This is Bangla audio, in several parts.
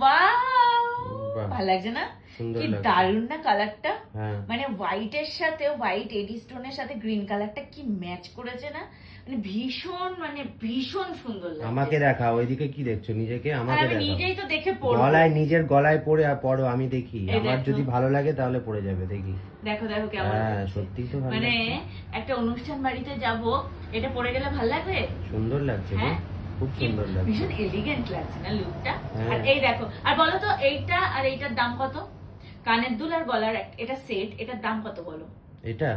ওয়াও। ভালো লাগছে না? কি দারুণ না কালারটা হ্যাঁ। মানে হোয়াইটের সাথে হোয়াইট এডি স্টোনের সাথে গ্রিন কালারটা কি ম্যাচ করেছে না? মানে ভীষণ মানে ভীষণ সুন্দর লাগছে। আমাকে দেখা ওইদিকে কি দেখছ? নিজেকে আমাকে আমি দেখা নিজেই তো দেখে পড়ব। গলায় নিজের গলায় পরে আর পড়ো আমি দেখি। আমার যদি ভালো লাগে তাহলে পড়ে যাবে দেখি। দেখো দেখো কেমন হ্যাঁ সত্যি তো মানে একটা অনুষ্ঠান বাড়িতে যাব এটা পরে গেলে ভালো লাগবে? সুন্দর লাগছে হ্যাঁ? খুব সুন্দর লাগছে। ভীষণ এলিগেন্ট লাগছে না লুকটা হ্যাঁ। আর এই দেখো আর বলো তো এইটা আর এইটার দাম কত? কানের দুল আর গলার এটা সেট এটার দাম কত বলো? এটা?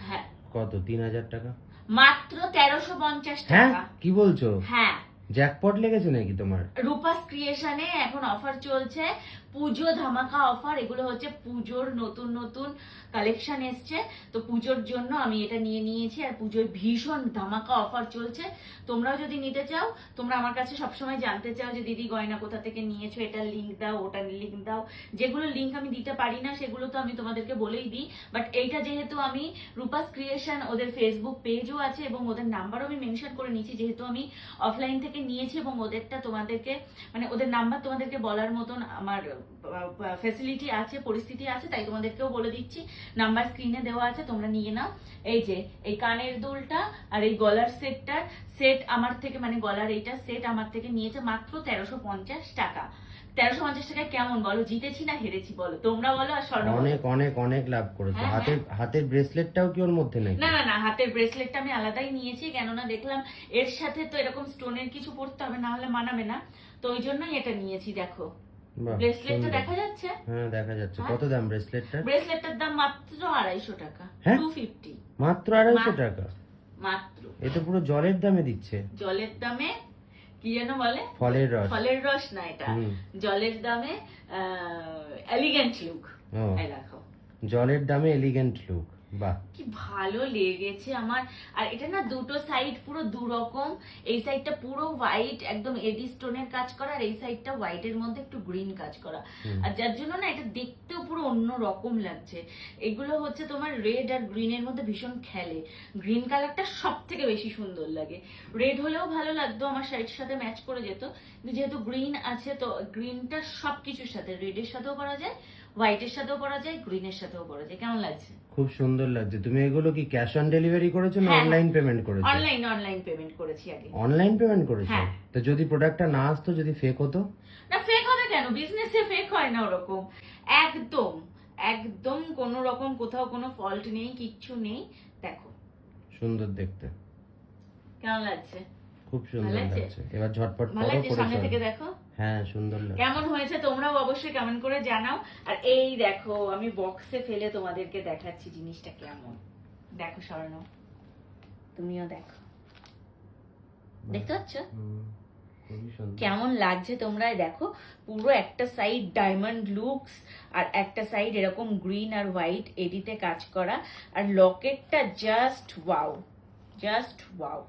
হ্যাঁ। কত? তিন হাজার টাকা? মাত্র তেরোশো পঞ্চাশ হ্যাঁ? টাকা। কি বলছো? হ্যাঁ। জ্যাকপট লেগেছে নাকি তোমার? রূপাস ক্রিয়েশনে এখন অফার চলছে। পুজো ধামাকা অফার, এগুলো হচ্ছে পুজোর নতুন নতুন কালেকশন এসছে। তো পুজোর জন্য আমি এটা নিয়ে নিয়েছি আর পুজোর ভীষণ ধামাকা অফার চলছে। তোমরাও যদি নিতে চাও, তোমরা আমার কাছে সবসময় জানতে চাও যে দিদি গয়না কোথা থেকে নিয়েছো এটার লিঙ্ক দাও ওটার লিঙ্ক দাও। যেগুলো লিঙ্ক আমি দিতে পারি না, সেগুলো তো আমি তোমাদেরকে বলেই দিই। বাট এইটা যেহেতু আমি রূপাস ক্রিয়েশন ওদের ফেসবুক পেজও আছে এবং ওদের নাম্বারও আমি মেনশন করে নিয়েছি, যেহেতু আমি অফলাইন থেকে নিয়েছি এবং ওদেরটা তোমাদেরকে মানে ওদের নাম্বার তোমাদেরকে বলার মতন আমার ফেসিলিটি আছে, পরিস্থিতি আছে, তাই তোমাদেরকেও বলে দিচ্ছি। নাম্বার স্ক্রিনে দেওয়া আছে, তোমরা নিয়ে নাও। এই যে, এই কানের দুলটা আর এই গলার সেটটার, সেট আমার থেকে মানে গলার এইটা সেট আমার থেকে নিয়েছে মাত্র তেরোশো পঞ্চাশ টাকা। তেরোশো পঞ্চাশ টাকায় কেমন বলো? জিতেছি না হেরেছি বলো? তোমরা বলো আর স্বর্ণ অনেক অনেক অনেক লাভ করেছ। হ্যাঁ, হাতের হাতের ব্রেসলেটটাও কি ওর মধ্যে নাকি? না না না হাতের ব্রেসলেটটা আমি আলাদাই নিয়েছি। কেননা দেখলাম এর সাথে তো এরকম স্টোনের কিছু পড়তে হবে না হলে মানাবে না। তো ওই জন্যই এটা নিয়েছি দেখো। ব্রেসলেটটা দেখা যাচ্ছে? হ্যাঁ দেখা যাচ্ছে। হ্যাঁ। কত দাম ব্রেসলেটটার? ব্রেসলেটটার দাম মাত্র আড়াইশো টাকা। হ্যাঁ? টু ফিফটি মাত্র আড়াইশো টাকা? মাত্র। এ তো পুরো জলের দামে দিচ্ছে। জলের দামে কি যেন বলে? ফলের রস। ফলের রস না এটা। জলের দামে এলিগেন্ট লুক এই দেখো। জলের দামে এলিগেন্ট লুক কি ভালো লেগেছে আমার। আর এটা না দুটো সাইড পুরো দু রকম এই সাইডটা পুরো হোয়াইট একদম এডি স্টোনের কাজ করা আর এই সাইডটা হোয়াইটের মধ্যে একটু গ্রিন কাজ করা। আর যার জন্য না এটা দেখতেও পুরো অন্য রকম লাগছে। এগুলো হচ্ছে তোমার রেড আর গ্রিনের মধ্যে ভীষণ খেলে। গ্রিন কালারটা সব থেকে বেশি সুন্দর লাগে। রেড হলেও ভালো লাগতো আমার শাড়ির সাথে ম্যাচ করে যেত। যেহেতু গ্রিন আছে তো গ্রিনটা সবকিছুর সাথে রেডের সাথেও করা যায় হোয়াইটের সাথেও পরা যায় গ্রিনের সাথেও পরা যায়। কেমন লাগছে? খুব সুন্দর লাগছে। তুমি এগুলো কি ক্যাশ অন ডেলিভারি করেছ না হ্যাঁ। অনলাইন পেমেন্ট করেছ? অনলাইন অনলাইন পেমেন্ট করেছি আগে। অনলাইন পেমেন্ট করেছ? হ্যাঁ। তো যদি প্রোডাক্টটা না আসতো যদি ফেক হতো? না ফেক হবে কেন? বিজনেসে ফেক হয় না ওরকম। একদম একদম কোন রকম কোথাও কোনো ফল্ট নেই কিচ্ছু নেই। দেখো। সুন্দর দেখতে। কেমন লাগছে? খুব সুন্দর লাগছে? এবার ঝটপট ভালো করো লাগছে সামনে থেকে দেখো। হ্যাঁ সুন্দর লাগছে। কেমন হয়েছে তোমরাও অবশ্যই কমেন্ট করে জানাও। আর এই দেখো আমি বক্সে ফেলে তোমাদেরকে দেখাচ্ছি জিনিসটা কেমন। দেখো স্বর্ণ তুমিও দেখো। দেখতে পাচ্ছ? কেমন লাগছে তোমরা? দেখো পুরো একটা সাইড ডায়মন্ড লুকস আর একটা সাইড এরকম গ্রিন আর হোয়াইট এডিতে কাজ করা। আর লকেটটা জাস্ট ওয়াও জাস্ট ওয়াও